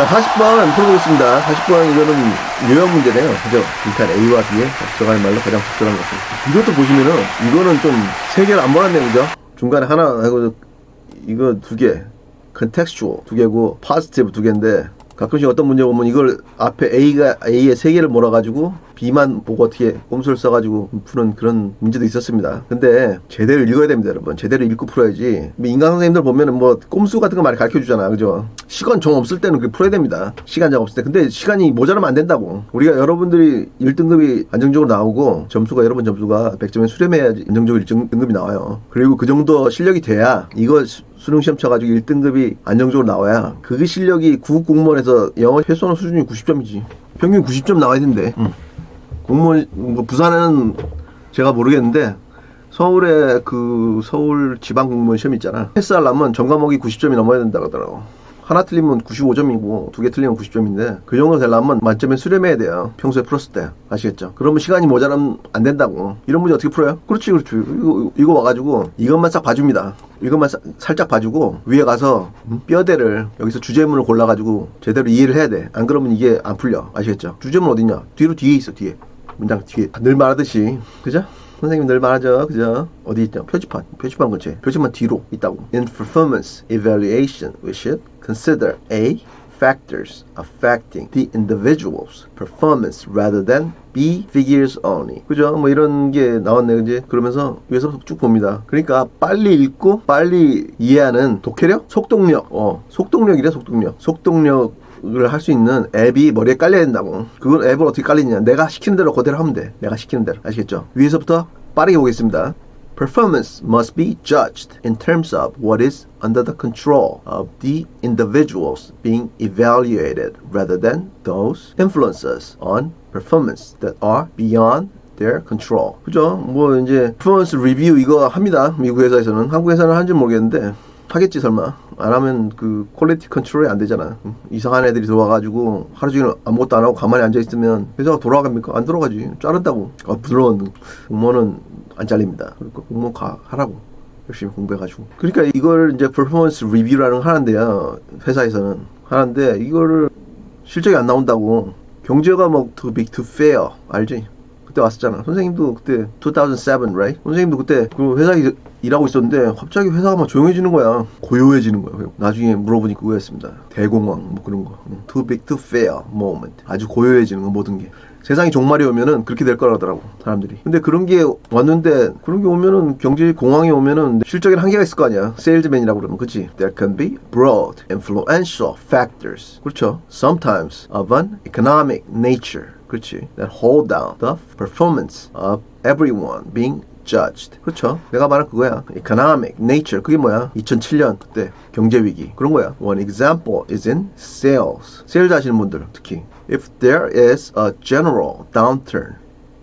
자, 40번 풀어보겠습니다. 40번 이거는 유형 문제네요. 그죠? 빈칸 A와 B에 들어가는 말로 가장 적절한 것은. 이것도 보시면은, 이거는 좀 세 개를 안 몰았네요. 그죠? 중간에 하나 이거 두 개. contextual 두 개고, positive 두 개인데, 가끔씩 어떤 문제 보면 이걸 앞에 A가 A에 세 개를 몰아가지고 B만 보고 어떻게 꼼수를 써가지고 푸는 그런 문제도 있었습니다. 근데 제대로 읽어야 됩니다, 여러분. 제대로 읽고 풀어야지. 뭐 인강 선생님들 보면은 뭐 꼼수 같은 거 많이 가르쳐 주잖아, 그죠? 시간 정 없을 때는 그 풀어야 됩니다. 시간 정 없을 때. 근데 시간이 모자라면 안 된다고. 우리가 여러분들이 1등급이 안정적으로 나오고 점수가 여러분 점수가 100점에 수렴해야지 안정적으로 1등급이 나와요. 그리고 그 정도 실력이 돼야 이거 수- 수능 시험 쳐가지고 1등급이 안정적으로 나와야 그 실력이 구급 공무원에서 영어 최소한 수준이 90점이지. 평균 90점 나와야 된대. 공무원 뭐 부산에는 제가 모르겠는데 서울에 그 서울 지방 공무원 시험 있잖아. 패스하려면 전 과목이 90점이 넘어야 된다 그러더라고. 하나 틀리면 95점이고 두 개 틀리면 90점인데 그 정도 되려면 만점에 수렴해야 돼요. 평소에 풀었을 때 아시겠죠? 그러면 시간이 모자라면 안 된다고. 이런 문제 어떻게 풀어요? 그렇지 그렇지. 이거, 이거 와가지고 이것만 싹 봐줍니다. 이것만 사- 살짝 봐주고 위에 가서 음, 뼈대를 여기서 주제문을 골라가지고 제대로 이해를 해야 돼. 안 그러면 이게 안 풀려. 아시겠죠? 주제문 어딨냐? 뒤로 뒤에 있어 뒤에. 문장 뒤에 늘 말하듯이 그죠? 선생님 늘 말하죠 그죠? 어디 있죠? 표지판 표지판 근처에 표지판 뒤로 있다고 In performance evaluation we should consider A factors affecting the individual's performance rather than B figures only 그죠? 뭐 이런 게 나왔네 그지? 그러면서 위에서 쭉 봅니다 그러니까 빨리 읽고 빨리 이해하는 독해력? 속독력 어 속독력이래 속독력 속독력 을 할 수 있는 앱이 머리에 깔려야 된다고. 그건 앱을 어떻게 깔리냐. 내가 시키는 대로 그대로 하면 돼. 내가 시키는 대로. 아시겠죠? 위에서부터 빠르게 보겠습니다. Performance must be judged in terms of what is under the control of the individuals being evaluated rather than those influences on performance that are beyond their control. 그죠? 뭐 이제 performance review 이거 합니다. 미국 회사에서는 한국 회사는 한지 모르겠는데 하겠지 설마 안 하면 그 퀄리티 컨트롤이 안 되잖아 음, 이상한 애들이 들어와가지고 하루 종일 아무것도 안 하고 가만히 앉아 있으면 회사가 돌아갑니까 안 돌아가지 자른다고 아 부드러운 공무원은 안 잘립니다 그러니까 공무원 가 하라고 열심히 공부해가지고 그러니까 이걸 이제 퍼포먼스 리뷰라는 거 하는데요 회사에서는 하는데 이거를 실적이 안 나온다고 경제가 뭐 too big to fail 알지? 그때 왔었잖아. 선생님도 그때 2007, right? 선생님도 그때 그 회사 일, 일하고 있었는데 갑자기 회사가 막 조용해지는 거야. 고요해지는 거야. 나중에 물어보니까 그거였습니다. 대공황 뭐 그런 거. 응. Too big to fail moment. 아주 고요해지는 거 모든 게. 세상이 종말이 오면은 그렇게 될 거라더라고 사람들이. 근데 그런 게 왔는데 그런 게 오면은 경제 공황이 오면은 실적에는 한계가 있을 거 아니야. 세일즈맨이라고 그러면 그치? There can be broad influential factors. 그렇죠. Sometimes of an economic nature. 그렇지. That hold down the performance of everyone being judged. 그렇죠. 내가 말한 그거야. Economic nature. 그게 뭐야? 2007년 그때 경제 위기. 그런 거야. One example is in sales. 세일즈 하시는 분들 특히. If there is a general downturn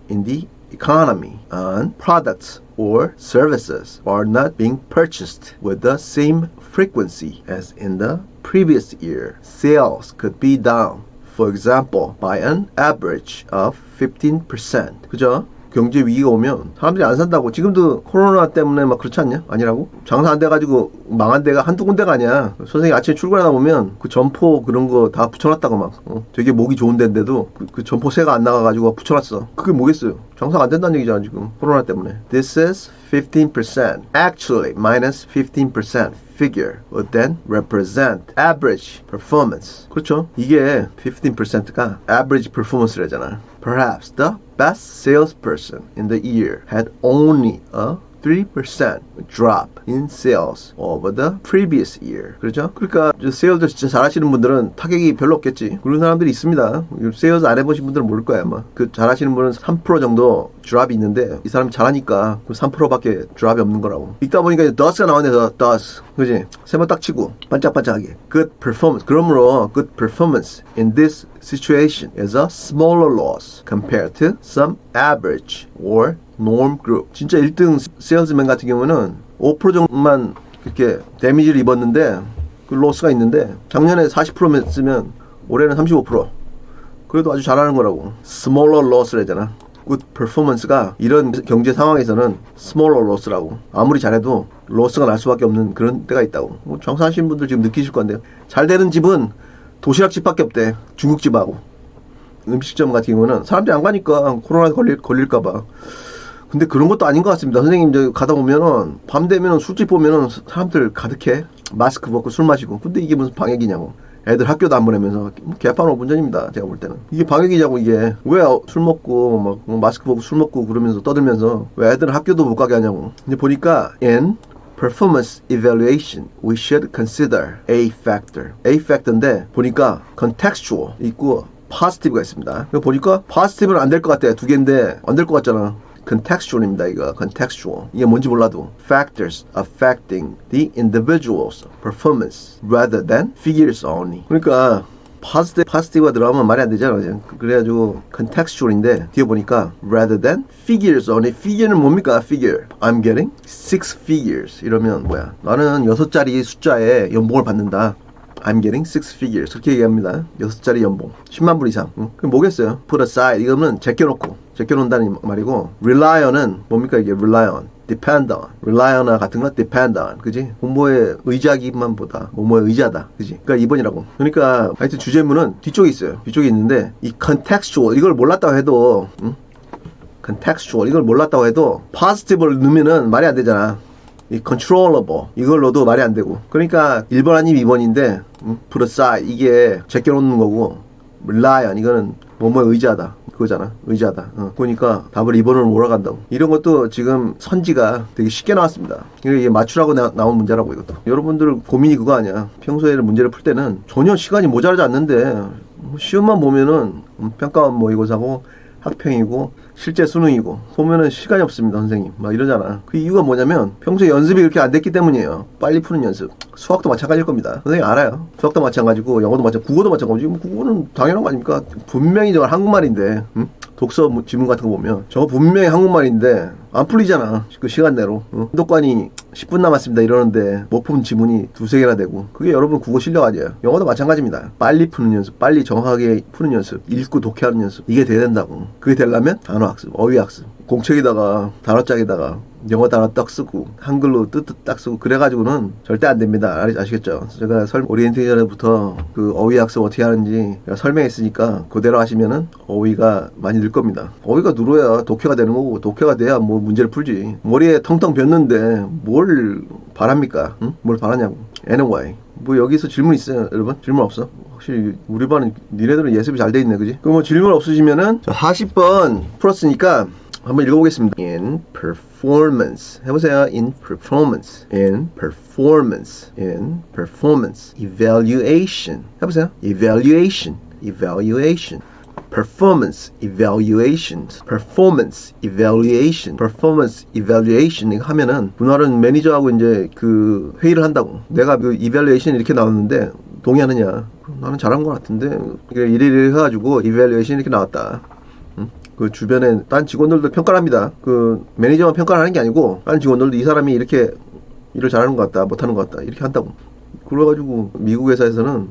in the economy and products or services are not being purchased with the same frequency as in the previous year, sales could be down for example, by an average of 15%. 그죠? 경제 위기가 오면 사람들이 안 산다고 지금도 코로나 때문에 막 그렇지 않냐? 아니라고? 장사 안 돼가지고 망한 데가 한두 군데가 아니야 선생님 아침에 출근하다 보면 그 점포 그런 거 다 붙여놨다고 막 어? 되게 목이 좋은 데인데도 그, 그 점포 새가 안 나가가지고 붙여놨어 그게 뭐겠어요 장사가 안 된다는 얘기잖아 지금 코로나 때문에 This is 15% Actually minus 15% figure would then represent average performance. 그렇죠? 이게 15%가 average performance라잖아. Perhaps the best salesperson in the year had only a 3% drop in sales over the previous year. 그렇죠? 그러니까 세일즈 진짜 잘하시는 분들은 타격이 별로 없겠지. 그런 사람들이 있습니다. 세일즈 안 해보신 분들은 모를 거야 아마. 그 잘하시는 분은 3% 정도 드랍이 있는데 이 사람이 잘하니까 그 3%밖에 드랍이 없는 거라고. 읽다 보니까 이제 does가 나오네서 does. 그지? 세 번 딱 치고 반짝반짝하게. Good performance. 그러므로 good performance in this situation is a smaller loss compared to some average or norm group. 진짜 1등 세일즈맨 같은 경우는 5% 정도만 이렇게 데미지를 입었는데 그 로스가 있는데 작년에 40%였으면 올해는 35%. 그래도 아주 잘하는 거라고. smaller loss래잖아. Good performance가 이런 경제 상황에서는 smaller loss라고. 아무리 잘해도 로스가 날 수밖에 없는 그런 때가 있다고. 뭐 장사하시는 분들 지금 느끼실 건데요. 잘 되는 집은 도시락집밖에 없대. 중국집하고. 음식점 같은 경우는 사람들이 안 가니까 코로나 걸릴, 걸릴까봐. 근데 그런 것도 아닌 것 같습니다. 선생님, 저 가다 보면은, 밤 되면은 술집 보면은 사람들 가득해. 마스크 벗고 술 마시고. 근데 이게 무슨 방역이냐고. 애들 학교도 안 보내면서 뭐 개판 오분전입니다. 제가 볼 때는 이게 방역이냐고 이게 왜 술 먹고 막뭐 마스크 벗고 술 먹고 그러면서 떠들면서 왜 애들 학교도 못 가게 하냐고. 이제 보니까 in performance evaluation we should consider a factor. a factor인데 보니까 contextual 있고 positive가 있습니다. 이거 보니까 positive는 안 될 것 같아. 두 개인데 안 될 것 같잖아. Contextual입니다. 이거 contextual. 이게 뭔지 몰라도 factors affecting the individual's performance rather than figures only. 그러니까 positive, positive가 들어가면 말이 안 되잖아. 이제. 그래가지고 contextual인데 뒤에 보니까 rather than figures only. figure는 뭡니까? figure. I'm getting six figures. 이러면 뭐야? 나는 여섯 자리 숫자에 연봉을 받는다. I'm getting six figures. 그렇게 얘기합니다. 여섯 자리 연봉. 10만 불 이상. 응? 그럼 뭐겠어요? put aside. 이거는 제껴놓고. 제껴놓는다는 말이고, rely on은 뭡니까 이게 rely on. depend on. rely on과 같은 거 depend on. 그지? 공모에 의지하기만 보다. 뭐뭐에 의지하다. 그지? 그러니까 2번이라고. 그러니까 하여튼 주제문은 뒤쪽에 있어요. 뒤쪽에 있는데, 이 contextual. 이걸 몰랐다고 해도, 응? contextual. 이걸 몰랐다고 해도, positive를 넣으면은 말이 안 되잖아. 이 controllable. 이걸로도 말이 안 되고. 그러니까 1번 아니면 2번인데 음, aside 이게 제껴놓는 거고. on 이거는 뭐뭐에 의지하다. 그거잖아. 의지하다. 어. 그러니까 답을 2번으로 몰아간다고. 이런 것도 지금 선지가 되게 쉽게 나왔습니다. 이게 맞추라고 나, 나온 문제라고 이것도. 여러분들 고민이 그거 아니야. 평소에 문제를 풀 때는 전혀 시간이 모자라지 않는데 뭐 시험만 보면은 음, 평가원 모의고사고 학평이고 실제 수능이고 보면은 시간이 없습니다 선생님. 막 이러잖아. 그 이유가 뭐냐면 평소에 연습이 그렇게 안 됐기 때문이에요. 빨리 푸는 연습. 수학도 마찬가지일 겁니다. 선생님 알아요. 수학도 마찬가지고 영어도 마찬가지고 국어도 마찬가지고 뭐 국어는 당연한 거 아닙니까? 분명히 저건 한국말인데 응? 독서 뭐 지문 같은 거 보면 저거 분명히 한국말인데 안 풀리잖아 그 시간 내로. 응? 독관이 10분 남았습니다 이러는데 못 푼 지문이 두세 개나 되고. 그게 여러분 국어 실력 아니에요. 영어도 마찬가지입니다. 빨리 푸는 연습 빨리 정확하게 푸는 연습 읽고 독해하는 연습. 이게 돼야 된다고. 그게 되려면 단어 학습 어휘 학습. 공책에다가 단어장에다가 영어 단어 딱 쓰고 한글로 뜻 딱 쓰고 그래가지고는 절대 안 됩니다. 아- 아시겠죠? 제가 설 오리엔테이션부터 그 어휘 학습 어떻게 하는지 설명했으니까 그대로 하시면은 어휘가 많이 늘 겁니다. 어휘가 늘어야 독해가 되는 거고 독해가 돼야 뭐 문제를 풀지 머리에 텅텅 ቢ었는데 뭘 바랍니까 응? 뭘 바라냐고 anyway 뭐 여기서 질문 있어요 여러분 질문 없어 확실히 우리 반은 니네들은 예습이 잘 돼 있네 그지 그럼 뭐 질문 없으시면은 자, 40번 풀었으니까 한번 읽어보겠습니다. In performance 해보세요. In performance. In performance. In performance. Evaluation 해보세요. Evaluation. Evaluation. Performance evaluation, performance evaluation, performance evaluation 이거 하면은 문화는 매니저하고 이제 그 회의를 한다고. 내가 그 evaluation 이렇게 나왔는데 동의하느냐? 나는 잘한 것 같은데 이래 이래 해가지고 evaluation 이렇게 나왔다. 그 주변에 딴 직원들도 평가를 합니다. 그 매니저만 평가를 하는 게 아니고 딴 직원들도 이 사람이 이렇게 일을 잘하는 것 같다, 못하는 것 같다 이렇게 한다고. 그래가지고 미국 회사에서는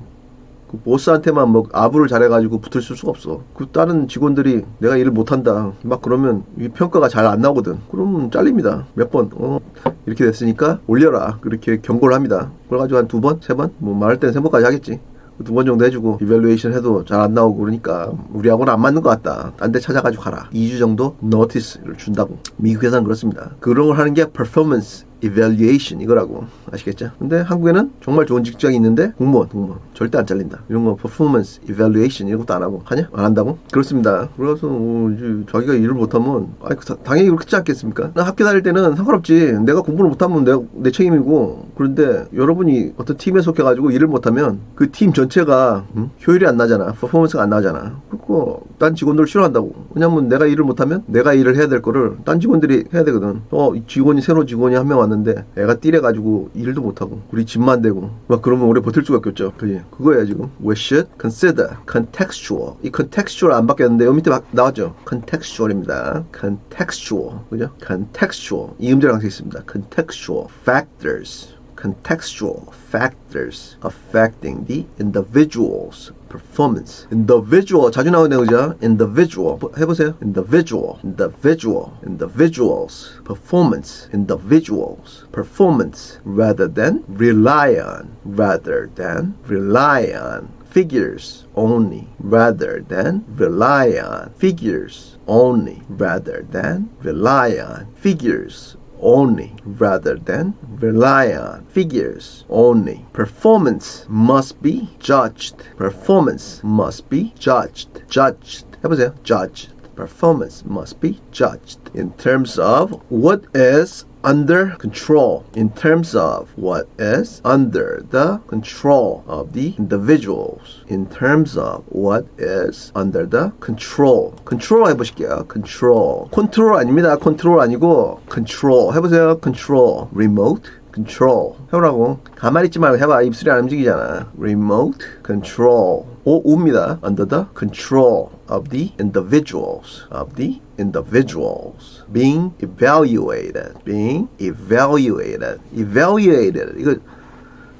그 보스한테만 뭐 아부를 잘해가지고 붙을 수가 없어. 그 다른 직원들이 내가 일을 못한다 막 그러면 이 평가가 잘 안 나오거든. 그러면 잘립니다. 몇 번. 어 이렇게 됐으니까 올려라. 그렇게 경고를 합니다. 그래가지고 한 두 번, 세 번, 뭐 말할 때는 세 번까지 하겠지. 두번 정도 해주고 이벨루에이션 해도 잘 안 나오고 그러니까 우리하고는 안 맞는 것 같다. 딴 데 찾아가지고 가라. 2주 정도 노티스를 준다고. 미국 회사는 그렇습니다. 그런 걸 하는 게 performance evaluation 이거라고 아시겠죠? 근데 한국에는 정말 좋은 직장이 있는데 공무원, 공무원 절대 안 잘린다. 이런 거 performance evaluation 이런 것도 안 하고 하냐? 안 한다고? 그렇습니다. 그래서 어, 이제 자기가 일을 못하면 아 당연히 그렇지 않겠습니까? 나 학교 다닐 때는 상관없지. 내가 공부를 못하면 내가 내 책임이고 그런데 여러분이 어떤 팀에 속해가지고 일을 못하면 그 팀 전체가 음? 효율이 안 나잖아. 퍼포먼스가 안 나잖아. 그거 딴 직원들 싫어한다고. 왜냐면 내가 일을 못하면 내가 일을 해야 될 거를 딴 직원들이 해야 되거든. 어, 이 직원이 새로 직원이 한 명 왔는데 애가 띠래가지고 일도 못하고 우리 집만 대고 막 그러면 오래 버틸 수가 없겠죠. 그지? 그거야 지금. We should consider contextual. 이 contextual 안 바뀌었는데 여기 밑에 막 나왔죠. contextual입니다. contextual. 그죠? contextual. 이 음절 항상 있습니다. contextual factors. contextual factors affecting the individual's performance. individual 자주 나오네요, 그죠? individual 해보세요. individual, individual, individuals performance, individuals performance rather than rely on, rather than rely on figures only rather than rely on figures only rather than rely on figures only rather than rely on figures only. Performance must be judged. Performance must be judged. Judged. 해보세요. Judged. Performance must be judged in terms of what is under control in terms of what is under the control of the individuals in terms of what is under the control control 해보실게요 control control 아닙니다 control 아니고 control 해보세요 control remote control 해보라고 가만히 있지 말고 해봐 입술이 안 움직이잖아 remote control 오 우입니다 under the control of the individuals of the individuals being evaluated being evaluated evaluated 이거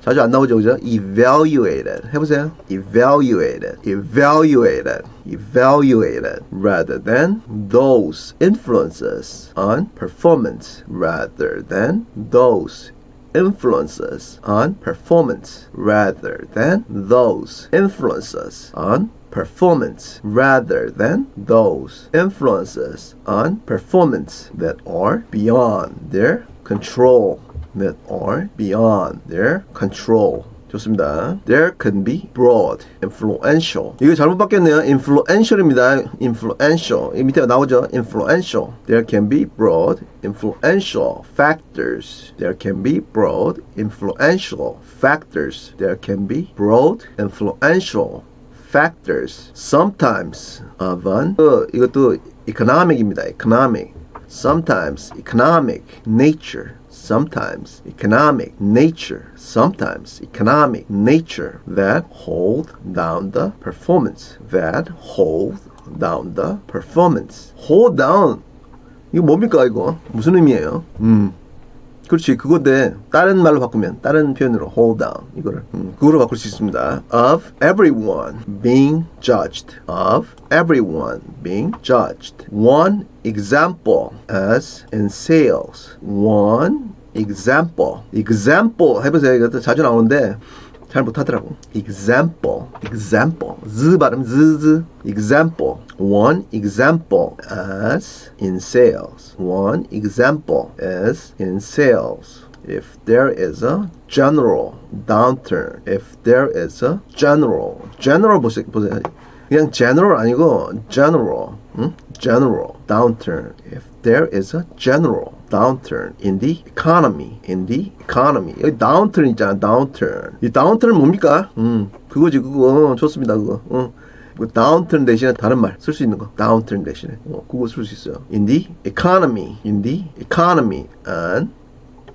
자주 안 나오죠 그죠 evaluated 해보세요 evaluated evaluated evaluated rather than those influences on performance rather than those influences on performance rather than those influences on performance rather than those influences on performance that are beyond their control that are beyond their control 좋습니다. There can be broad, influential. 이거 잘못 바뀌었네요. influential입니다. influential. 이 밑에 나오죠. influential. There can be broad, influential factors. There can be broad, influential factors. There can be broad, influential factors. Sometimes of an 어, 이것도 economic입니다. economic. Sometimes economic nature. sometimes economic nature, sometimes economic nature that hold down the performance, that hold down the performance. hold down. 이거 뭡니까 이거? 무슨 의미예요? 음. 그렇지 그건데 다른 말로 바꾸면 다른 표현으로 hold down 이거를 음, 그거로 바꿀 수 있습니다. Of everyone being judged. Of everyone being judged. One example as in sales. One example. example 해보세요. 이것도 자주 나오는데 잘 못하더라고. example, example. z 발음 z z. example. One example as in sales. One example as in sales. If there is a general downturn, if there is a general, general 보세요. 보세요. 그냥 general 아니고 general, 응? general downturn. If there is a general downturn in the economy, in the economy. 여기 downturn 있잖아, downturn. 이 downturn 뭡니까? 음, 그거지, 그거. 어, 좋습니다, 그거. 어. 그 downturn 대신에 다른 말 쓸 수 있는 거. downturn 대신에. 어, 그거 쓸 수 있어요. In the economy, in the economy and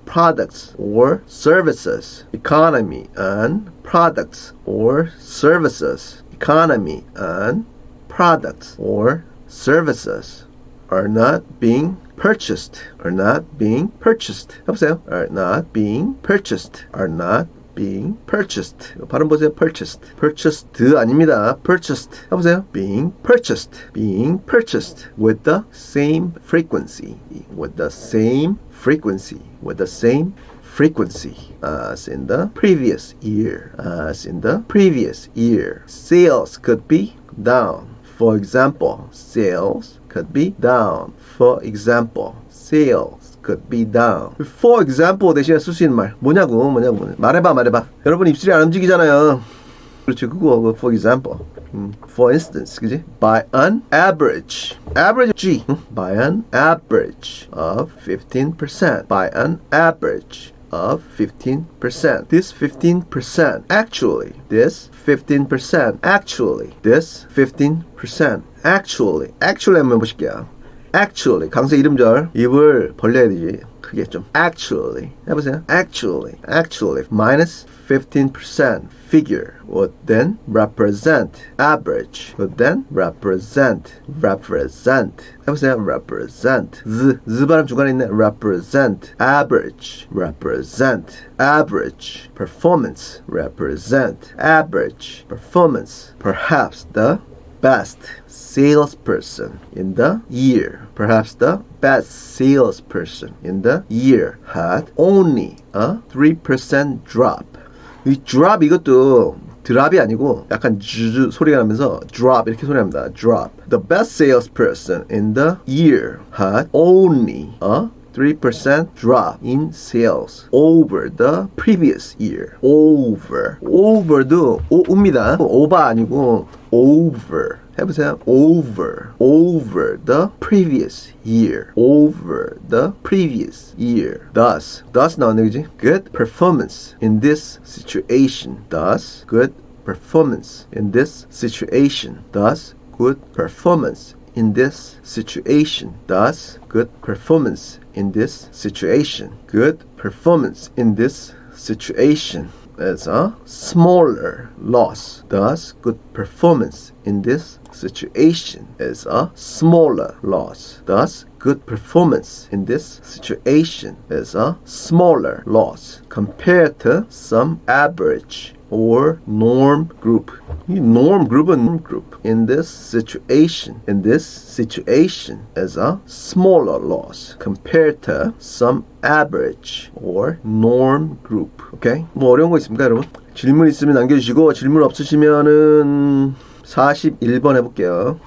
products or services. Economy and products or services. Economy and products or services are not being purchased are not being purchased 해보세요 are not being purchased are not being purchased 발음 보세요 purchased purchased 아닙니다 purchased 해보세요 being purchased being purchased with the same frequency with the same frequency with the same frequency as in the previous year as in the previous year sales could be down for example sales could be down For example, sales could be down. For example 대신에 쓸 수 있는 말 뭐냐고 뭐냐고 뭐냐. 말해봐 말해봐. 여러분 입술이 안 움직이잖아요. 그렇지 그거 for example. 음, for instance, 그지? By an average, average G. 음, by an average of 15%. By an average of 15%. This 15% actually, this 15% actually, this 15% actually, actually 한번 보실게요. actually 강세 이름절 입을 벌려야 되지 크게 좀 actually 해보세요 actually actually minus 15% figure would then represent average would then represent represent 해보세요 represent z z 발음 중간에 있네 represent average represent average performance represent average performance perhaps the best salesperson in the year, perhaps the best salesperson in the year had only a 3% drop. 이 drop 이것도 드랍이 아니고 약간 즈즈 소리가 나면서 drop 이렇게 소리 납니다. drop. The best salesperson in the year had only a 3% drop in sales over the previous year. over. over도 오입니다. over 아니고 over. 해보세요. over. over the previous year. over the previous year. thus. thus 나왔네, 그지? good performance in this situation. thus. good performance in this situation. thus. good performance in this situation. Thus, good performance in this situation. Good performance in this situation is a smaller loss. Thus, good performance in this situation is a smaller loss. Thus, good performance in this situation is a smaller loss compared to some average or norm group. 이 norm group은 norm group. In this situation, in this situation is a smaller loss compared to some average or norm group. 오케이? 뭐 어려운 거 있습니까, 여러분? 질문 있으면 남겨주시고 질문 없으시면은 41번 해볼게요.